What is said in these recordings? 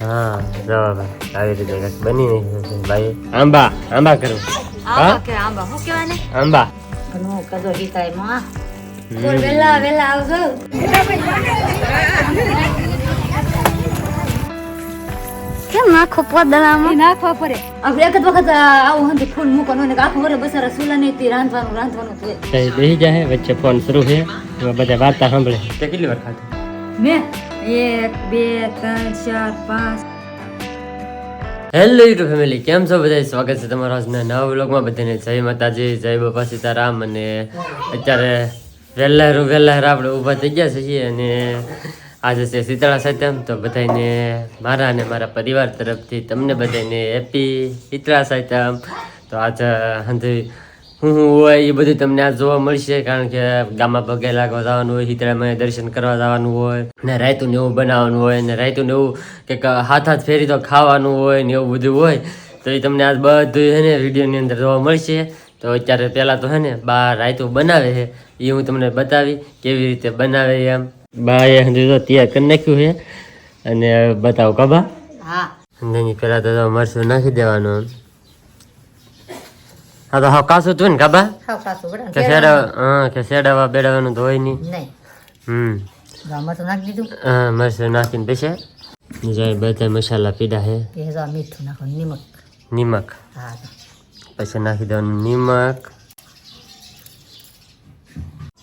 હા જો આવી રીતે બની ભાઈ. આંબા આંબા કરું. હા? કે આંબા? શું કહેવાય ને? આંબા. ઘણું કદો હિતાયમાં બોલ વેલા વેલા આવજો. કેમ નાખો પોદળામાં? નાખવા પડે. આપણે એક જ વખત આવું હંધી ફૂલ મૂકવાનું ને આખું વરે બસારા સુલા નહીં તે રાંધવાનું રાંધવાનું તો તો જાય વચ્ચે ફોન શરૂ છે બધા વાર્તા સાંભળે. તે કેટલી વાર ખાધું? મેં એક બે હેલો યુટ્યુબ ફેમિલી કેમ છો? બધા સ્વાગત છે તમારા આજના નવા વ્લોગમાં બધાને. જય માતાજી, જય બાપા સીતારામ. અને અત્યારે વહેલા વહેલા આપણે ઊભા થઈ ગયા છીએ અને આજે છે શીતળા સાતમ. તો બધાને મારા અને મારા પરિવાર તરફથી તમને બધાને હેપી શીતળા સાતમ. તો આજે સાંજે હું હું હોય એ બધું તમને આ જોવા મળશે કારણ કે ગામમાં પગે લાગવા જવાનું હોય શીતળામાં દર્શન કરવા જવાનું હોય ને રાયતું ને એવું બનાવવાનું હોય ને રાયતું ને એવું કંઈક હાથ હાથ ફેરી તો ખાવાનું હોય ને એવું બધું હોય તો એ તમને આ બધું છે ને વિડીયોની અંદર જોવા મળશે. તો અત્યારે પહેલાં તો હે ને બા રાયતું બનાવે છે એ હું તમને બતાવી કેવી રીતે બનાવે એમ. બા એ તો તૈયાર કરી નાખ્યું છે અને બતાવો કબા હા. અંદરની પહેલાં તો મરચું નાખી દેવાનું. હા તો હા કાસું તું ને કાબા ખાવ ખાસું બરાબર કે શેડા હા કે શેડાવા બેડાવાનું હોય નહીં. નહીં. હમ. ગામમાં તો નાખી દીધું. હા મરચું નાખીને પછી જાય બધા મસાલા પીડા હે. જો મીઠું નાખવાનું નિમક. નિમક. હા પછી નાખી દેવાનું નિમક.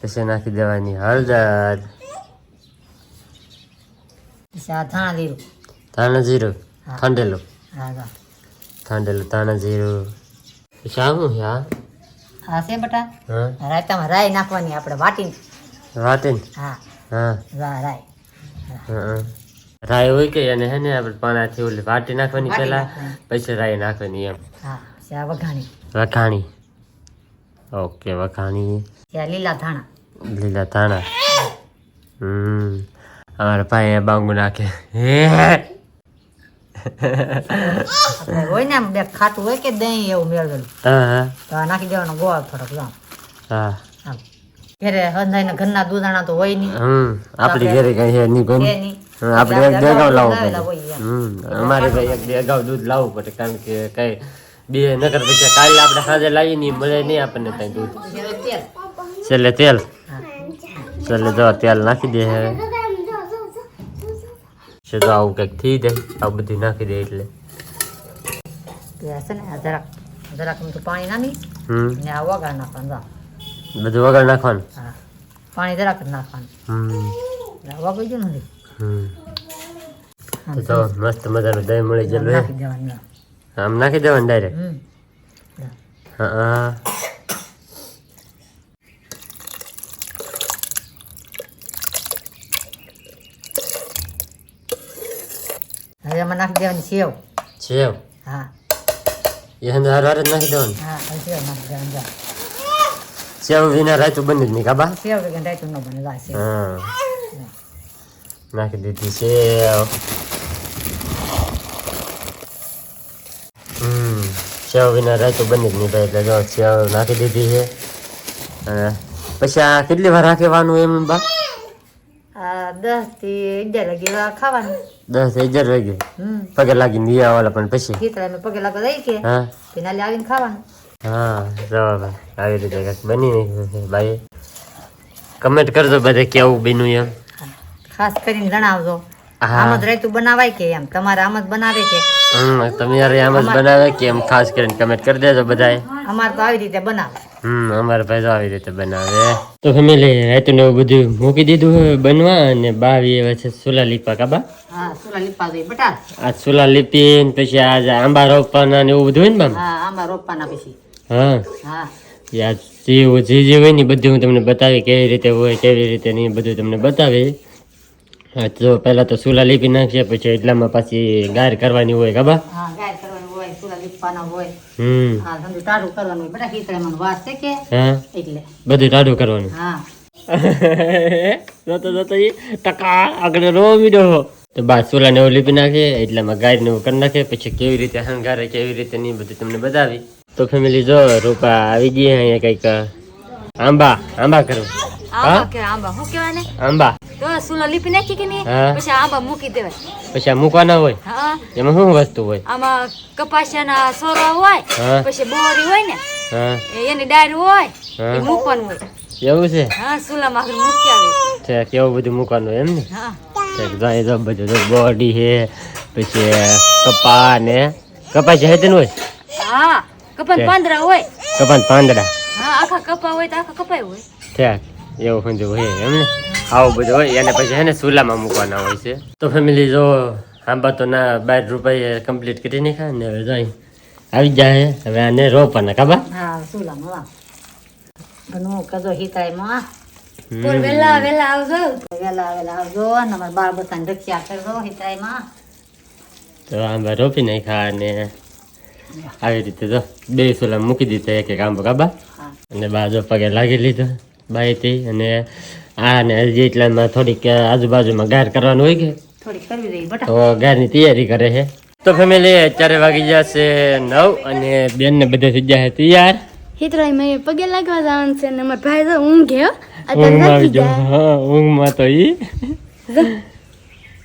પછી નાખી દેવાની હળદર. ધાણા લીરું ધાણા જીરું હા. ખાંડેલું હા ખાંડેલું ધાણા જીરું. છે આ હા છે બટા. હા. રાયતામાં રાય નાખવાની આપણે વાટીને. વાટીને? હા. હા. રાય હા રાય હોય કે એને હે ને આપણે પાણાથી ઓલી વાટી નાખવાની પહેલા. પછી રાય નાખવાની એમ. હા વઘાણી. વખાણી ઓકે વખાણી પછી લીલા ધાણા. લીલા ધાણા. હમ. અમારા ભાઈ બાંગુ નાખે. હે. હોય ને બે ખાટું હોય કે દહીં એવું મેળવેલું હા હા તો નાખી દેવાનો ગોળ થોડોક જામ હા ઘરે હંધાઈને ઘરના દૂધાણા તો હોય નહીં હમ આપણી ઘરે કઈ હે નહીં હમ, આપણે એક અગાઉ લાવવું પડે. હમ અમારે ભાઈ એક બે અગાઉ દૂધ લાવવું પડે કારણ કે કઈ બે નગર પછી કાલે આપણે સાંજે લાવી નહીં મળે નહીં આપણને કઈ દૂધ છેલ્લે તેલ છેલ્લે જો તેલ નાખી દે છે છે તો આવું કંઈક થઈ જાય આવું બધું નાખી દે એટલે. છે ને આ જરાક જરાક મીઠું પાણી નાખી હમ. ને આ વઘાર નાખવાનું બધું વગર નાખવાનું? પાણી જરાક જ નાખવાનું. એટલે વગાઈ ગયું નથી. તો મસ્ત મજાનું દહીં મળી દેવાનું આમ નાખી દેવાનું ડાયરેક્ટ? હા હા. હવે એમાં નાખી દેવાની સેવ સેવ હા એ અંદર હાર હાર જ નાખી દેવાનું હા હવે સેવ નાખી દેવાની જા. સેવ વિના રાતું બની જ નહીં કાબા સેવ વગર રાયતું ન બને લા સેવ હા નાખી દીધી સેવ હમ સેવ વિના રાતું બની જ નહીં ભાઈ એટલે જો સેવ નાખી દીધી છે અને પછી આ કેટલી વાર રાખવાનું એમ બા આ દસથી અગિયાર વાગે ખાવાનું. દસ અગિયાર વાગે? પગે લાગીને નિયા વાળા પણ પછી? અમે પગે લાગો જઈએ કે હા. તેના આવીને ખાવાનું. હા જવા આવી રીતે કંઈક બની ભાઈ. કમેન્ટ કરજો બધે કેવું બન્યું એમ. ખાસ કરીને જણાવજો. આમ જ રાયતું બનાવાય કે એમ? તમારે આમ જ બનાવે કે? હમ તમે આમ જ બનાવે કે એમ? ખાસ કરીને કમેન્ટ કરી દેજો બધાએ અમારે તો આવી રીતે બનાવે. હમ અમારા ભાઈ આવી રીતે બનાવે. તો ફેમિલી રાતું ને એવું બધું મૂકી દીધું હોય બનવા અને બાવી એવા છે સુલા લીપા કાબા હા સુલા લીપા આ સુલા લીપી પછી આ આંબા રોપવાના ને એવું બધું હોય ને બામ? હા આમાં રોપવાના પછી. હા. યાર જે જે જે હોય ને બધું હું તમને બતાવી કેવી રીતે હોય કેવી રીતે નહીં બધું તમને બતાવી. હા તો પહેલાં તો સુલા લીપી નાખીએ પછી એટલામાં પાછી ગાર કરવાની હોય કાબા કરવાનું હોય. હમ. હા સમજુ ટાઢું કરવાનું બટા વાસ છે કે? હા? એટલે. બધું ટાઢું કરવાનું. હા. જોતો જોતો એ ટકા આગળ રો મીડો તો બા સોલાને એવું લીપી નાખે એટલામાં ગાયને એવું કરી નાખે પછી કેવી રીતે હંગારે કેવી રીતે નહીં બધું તમને બતાવી. તો ફેમિલી જો રૂપા આવી ગઈ અહીંયા કંઈક. આંબા આંબા કરું. આંબા કે આંબા? શું કહેવાય ને? આંબા. તો સુલો લીપી નાખી કે નહીં? પછી આંબા મૂકી દેવાય. પછી આ મૂકવાના હોય? એમાં શું વસ્તુ હોય? આમાં કપાસિયાના સોરા હોય પછી બોરી હોય ને એની ડાયર હોય એ મૂકવાનું હોય. એવું છે? હા સુલામાં મૂકી આવે. છે કેવું બધું મૂકવાનું એમ ને? હા. જાય બધું બોડી છે પછી કપા ને કપા છે તે હોય? હા કપાન. પાંદડા હોય. કપા ને પાંદડા. હા આખા કપા હોય તો આખા કપાય હોય. છે એવું બધું હોય એમ ને આવું બધું હોય એને પછી એને ચૂલામાં મૂકવાના હોય છે. તો ફેમિલી જો આંબા તો ના બાર રૂપિયા કમ્પ્લીટ કરી નાખ્યા ને હવે જાય. આવી જાય હવે આને રોપવાના કાબા હા સુલામાં ઘણું કદો હિતાયમાં બોલ વેલા વેલા આવજો. વેલા વેલા આવજો અને અમારા બાળ બધાને રક્ષા કરજો હિતાયમાં તો આંબા રોપી નાખ્યા અને આવી રીતે તો બે ચૂલા મૂકી દીધા એક એક આંબો કાબા અને બાજુ પગે લાગી લીધો. બાયથી અને આ ને જેટલામાં એટલામાં થોડીક આજુબાજુમાં ગાર કરવાનું હોય કે? તો ગારની તૈયારી કરે છે તો ફેમિલી અત્યારે વાગી જશે નવ અને બેન ને બધે થઈ જશે તૈયાર. હિતરાય મેં પગે લાગવા જવાનું છે ને મારા ભાઈ તો ઊંઘે ઊંઘમાં આવી ગયા. હા ઊંઘમાં તો ઈ.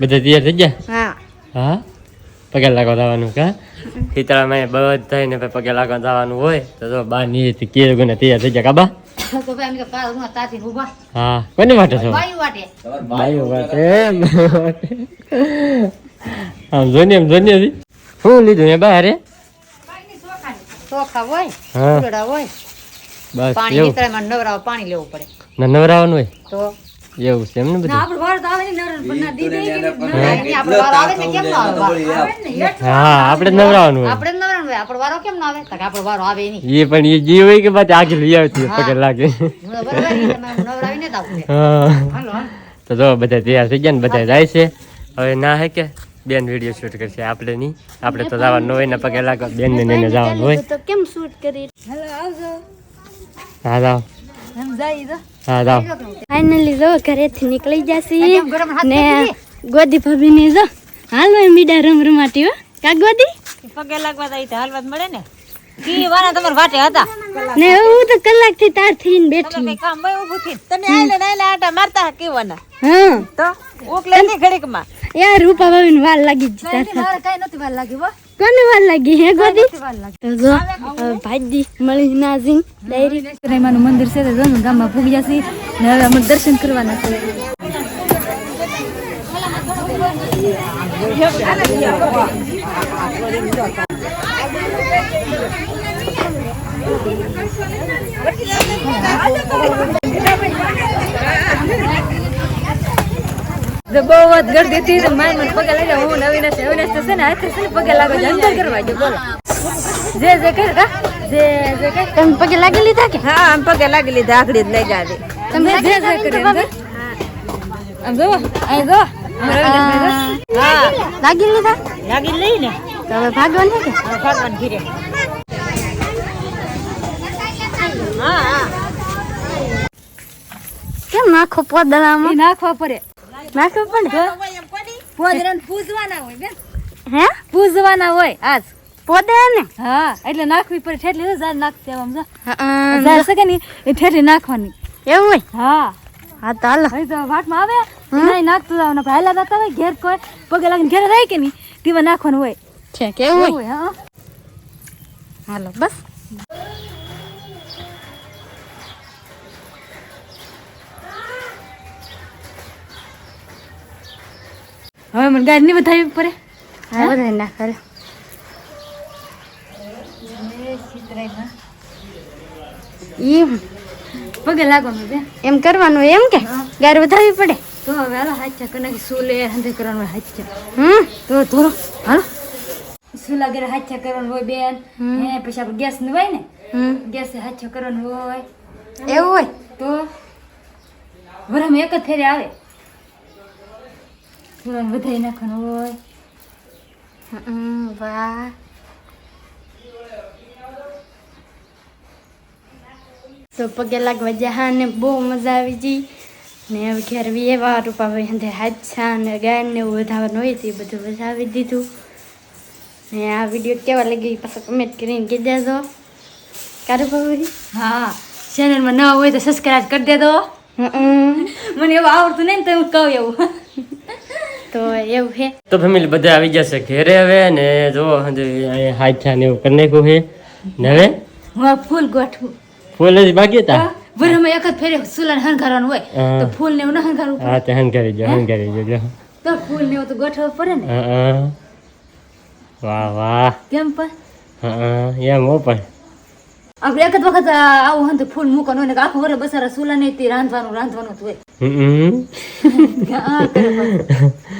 બધા તૈયાર થઈ ગયા? હા. હા? પગે લાગવા જવાનું કા? સીતળામાં બધા ને પગે લાગવા જવાનું હોય તો જો બા ની કે ગુને તૈયાર થઈ ગયા કાબા તો ભાઈ અમે તો હું તાથી હા કોને માટે છો? બાયું વાટે બાયો આમ જોને એમ જોને. શું લીધું એ બહાર? ચોખા હોય હા. હોય. બસ પાણી નવરાવા પાણી લેવું પડે. ના નવરાવાનું હોય. તો? એવું છે એમ ને બધું? આપણો વાર આવે ને નર પણ ના દી દે કે આપણો વારો આવે. ને કેમ ના આવે? હા આપણે નવરાવાનું હોય. આપણે નવરાવાનું હોય આપણો વારો કેમ ના આવે? તક આપણો વારો આવે નહીં. એ પણ એ જી હોય કે પાછી આગળ લઈ આવતી હોય, પગે લાગે. નવરાવીને જ આવું હા. તો જો બધા તૈયાર થઈ ગયા ને બધા જાય છે. હવે ના હે કે બેન વીડિયો શૂટ કરશે આપણે નહીં. આપણે તો જવાનું હોય ને પગે લાગે બેન ને લઈને જવાનું હોય. તો કેમ શૂટ કરી? હેલો આવજો. હા જાઓ એમ જાય હા જાઓ. ફાઇનલી જો ઘરેથી નીકળી જશે. ને ગોદી ભાભી ને જો. હાલો મીડા રમ રમાટી હો. કા ગોદી? પગે લાગવા દઈ તો હાલવા મળે ને. કી વાના તમાર વાટે હતા. ને હું તો કલાકથી તાર થઈને બેઠી. કામ ભાઈ ઊભું થી તને આલે ને આલે આટા મારતા કેવાના. હા. તો ઓકલે ની ઘડીકમાં યાર રૂપા ભાભીને વાર લાગી જ તાર મારે કઈ નથી વાલ લાગી હો. કોને વાર લાગી હે ગોદી? તો ભાજી મળી નાઝીન ડાયરી. રેમાનું મંદિર છે તો જો ગામમાં પૂગી જશે ને હવે અમે દર્શન કરવાના છે. જો બહુ જ ગરદી હતી તો મને પગે લાગ્યા હું નવીન છે તો છે ને હાથે છે ને પગે લાગો છે અંદર કરવા જો બોલો. જે જે કર કા જે જે કર. તમે પગે લાગી લીધા કે? હા આમ પગે લાગી લીધા આખડી જ લઈ જાજે. તમે જે જે કરે આમ જો અહીં જો. અમારા અવિનાશભાઈ જો. હા. લાગી લીધા? લાગી લઈ ને. તો હવે ભાગવાનું કે? ઘીરે. કેમ નાખો પોદળામાં? એ નાખવા પડે. નાખવું પડે પોદરાને પૂજવાના હોય બેન. હે? પૂજવાના હોય આજ. પોદળા ને હા એટલે નાખવી પડે. ઠેટલી ઝાડ નાખતી આમ ઝાડ છે કે એ ઠેટલી નાખવાની. એવું હોય? હા. હા તો હાલો. હવે તો વાટમાં આવે નહીં નાખતું જવાનું આપણે હાલા જતા હોય ઘેર કોઈ પગે લાગીને ઘેર રહે કે નહીં? તેવા નાખવાનું હોય. છે કેવું હોય હા. હાલો બસ. હવે મને ગાડી નહીં બતાવી પડે? હા બધા ના કરે એમ. પગે લાગવાનું બેન એમ કરવાનું એમ કે? ગાર વધારવી પડે? તો હવે હાલો હાચા કરી સુલે હંધે કરવાનું હોય હાચા હમ? તો ધોરો હાલો. સુલા ઘરે હાચા કરવાનું હોય બેન? હે પછી આપણે ગેસનું હોય ને? ગેસ હાચા કરવાનું હોય. એવું હોય? તો વરામાં એક જ ફેરે આવે. સુલાને વધારી નાખવાનું હોય વાહ તો પગે લાગવા જહા ને બહુ મજા આવી ગઈ ને હવે ઘેર બી એવા રૂપા ભાઈ અંદર હાથસા ને ગાયન ને એવું વધારવાનું હોય તો એ બધું વધાવી દીધું ને આ વીડિયો કેવા લાગી પાછો કમેન્ટ કરીને કહી દેજો કારું ભાઈ હા ચેનલમાં ન હોય તો સબસ્ક્રાઈબ કરી દેજો. મને એવું આવડતું નહીં ને તો હું કહું એવું તો એવું છે તો ફેમિલી બધા આવી જશે ઘેરે હવે ને જો હાથા ને એવું કરી નાખ્યું છે ને હવે? હું ફૂલ ગોઠવું. ફૂલ જ બાકી હતા? વરમાં એક જ ફેરે સુલાને હંકારવાનું હોય. તો ફૂલ ને એવું ના હંકારવું હા તે હંકારી જો હંકારી જો. તો ફૂલ ને એવું તો ગોઠવવું પડે ને. હા. વાહ વાહ. કેમ પણ? હા એમ હો પણ. આપણે એક જ વખત આવું હોય તો ફૂલ મૂકવાનું હોય ને આખું વરસ બસારા સુલા નહીં તે રાંધવાનું રાંધવાનું જ હોય.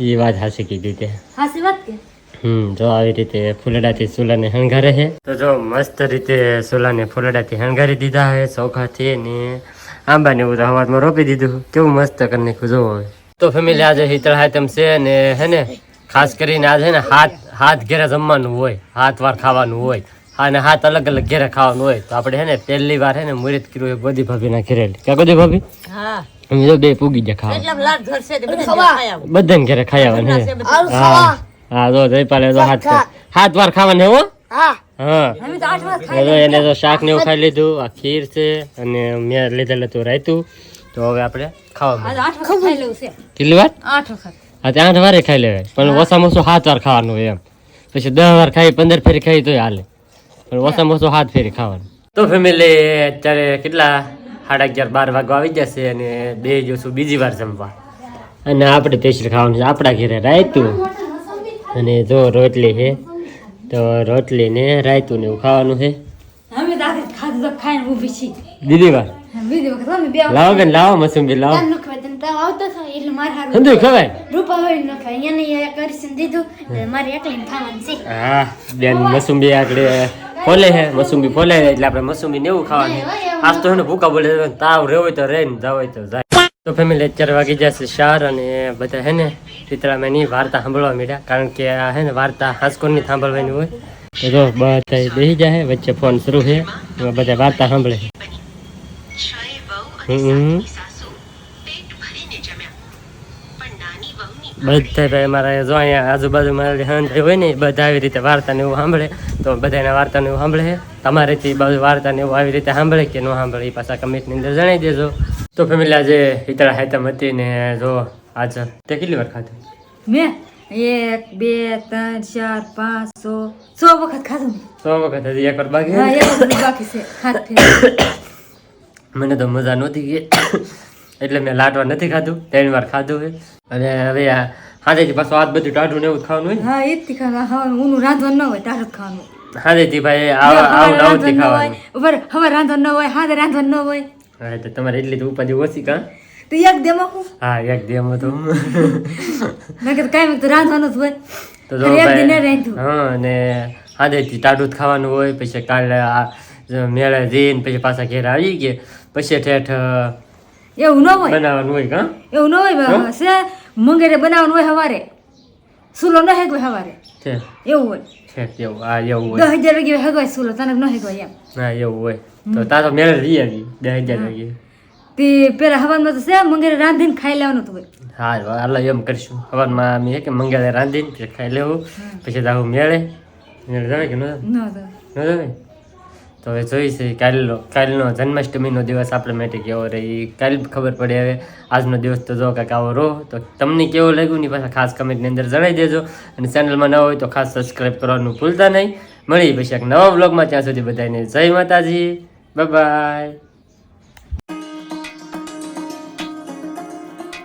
એ વાત હાસી કીધી તે. હાસી વાત કે? હમ જો આવી રીતે ફૂલડાથી સુલાને હંગારે છે તો જો મસ્ત રીતે સુલાને ફૂલડાથી હંગારી દીધા છે ચોખાથી ને આંબાને એવું તો હવારમાં રોપી દીધું. કેવું મસ્ત કરી નાખ્યું જોવો તો ફેમિલી આજે હિતળ હાતમ છે ને હે ને ખાસ કરીને આજે ને હાથ હાથ ઘેરા જમવાનું હોય હાથ વાર ખાવાનું હોય. અને હાથ અલગ અલગ ઘેરે ખાવાનું હોય તો આપણે હે ને પહેલી વાર હે ને મુહૂર્ત કર્યું બધી ભાભી ના ઘેરે. કે બધી ભાભી? હા. અમે જો બે પૂગી ગયા ખાવા. બધા તે બધાને ઘેરે ખાઈ આવવાનું હે. હા. હા જો જયપાલે જો હાથ હાથ વાર ખાવાને હો. હા. હા. અમે તો આઠ વાર હવે એને તો શાક ને એવું ખાઈ લીધું. આ ખીર છે અને મેં લીધેલું હતું રાયતું. તો હવે આપણે ખાવા આજે આઠ વખત ખાઈ લેવું છે. કેટલી વાર? આઠ વખત. હા તે આઠ વારે ખાઈ લેવાય. પણ ઓછામાં ઓછું સાત વાર ખાવાનું હોય એમ. પછી દસ વાર ખાઈ પંદર ફેરી ખાઈ તોય હાલે. પણ ઓછામાં ઓછો હાથ ફેરી ખાવાનું. તો ફેમિલી અત્યારે કેટલા? સાડા અગિયાર બાર વાગવા આવી જશે અને બે જોશું બીજી વાર જમવા. અને આપણે સ્પેશિયલ ખાવાનું છે આપણા ઘરે રાયતું. અને જો રોટલી છે તો રોટલી ને રાયતું ને એવું ખાવાનું છે. અમે તો આજે ખાધું તો ખાઈને ઊભી છીએ. બીજી વાર? બીજી વખત અમે બે લાવો બેન લાવો મસુંબી લાવો. છે. હા બેન મસુંબી આપણે ફોલે હે મસુંબી ફોલે એટલે આપણે મસુંબી ને એવું ખાવાનું. આજ તો એને ભૂખા બોલે તાવ રહ્યો હોય તો રહે ને જાવ હોય તો જાય. તો ફેમિલી અત્યારે વાગી જશે શાર અને બધા હે ને ચિત્રામાં ની વાર્તા સાંભળવા મળ્યા કારણ કે આ હે ને વાર્તા હાંસકોરની સાંભળવાની હોય. તો જો બધા બેસી જાય વચ્ચે ફોન શરૂ છે બધા વાર્તા સાંભળે હમ. બધા ભાઈ મારા જો અહીંયા આજુબાજુ મારા હંધાઈ હોય ને બધા આવી રીતે વાર્તાને એવું સાંભળે. તો બધાને વાર્તાને એવું સાંભળે તમારેથી બાજુ વાર્તાને એવું આવી રીતે સાંભળે કે ન સાંભળે એ પાછા કમેન્ટની અંદર જણાવી દેજો. તો ફેમિલી આજે હિતળા હાઈતમ હતી ને જો આજ તે કેટલી વાર ખાધી? મેં એક બે ત્રણ ચાર પાંચ સો સો વખત ખાધું સો વખત હજી એક વાર બાકી બાકી છે. મને તો મજા નહોતી ગઈ. એટલે મેં લાટવા નથી ખાધું ત્રણ વાર ખાધું છે અને હવે આ હાજેથી પાછું આજ બધું ટાઢું ને એવું ખાવાનું હોય હા એ જ ખાવાનું. ઊનું રાંધવાનું ન હોય તારું જ ખાવાનું. ને હાજેથી ભાઈ આવું આવું જ ન હોય ખાવાનું. ઉપર હવે રાંધવાનું ન હોય હાજે રાંધવાનું ન હોય. હા તો તમારે એટલી તો ઉપાધિ ઓછી કા? તો એક દેમાં હું. હા એક દી તો નકર કાંઈ તો રાંધવાનું જ હોય. તો જો ન હા અને હાજેથી ટાઢું જ ખાવાનું હોય પછી કાલે મેળે જઈને પછી પાછા ઘેર આવી ગયા. પછી ઠેઠ એવું ન હોય. બનાવવાનું હોય કાં એવું ન હોય. છે મંગેરે બનાવવાનું હોય સવારે સુલો ન હેગવાય સવારે છે. એવું હોય. છે એવું આ એવું હોય. દસ હજાર વાગે હેગવાય સુલો તને ન હેગવાય એમ. હા એવું હોય. તો તાર તો મેળે રહી આવી દસ હજાર વાગે તે પેલા હવાનમાં તો છે મંગેરે રાંધીને ખાઈ લેવાનું હતું હા હાલો એમ કરીશું. હવાનમાં અમે કે મંગેરે રાંધીને ખાઈ લેવું. પછી તારું મેળે મેળે જવાય કે ન? ન જવાય? તો હવે જોઈશું કાલનો કાલનો જન્માષ્ટમીનો દિવસ આપણે માટે કેવો એ કાલ ખબર પડે. હવે આજનો દિવસ તો જો કાંઈક આવો રહો, તો તમને કેવું લાગ્યું ની પાછા ખાસ કમેન્ટની અંદર જણાવી દેજો. અને ચેનલમાં ન હોય તો ખાસ સબસ્ક્રાઈબ કરવાનું ભૂલતા નહીં. મળી પછી એક નવા બ્લોગમાં ત્યાં સુધી બધાને જય માતાજી. બાય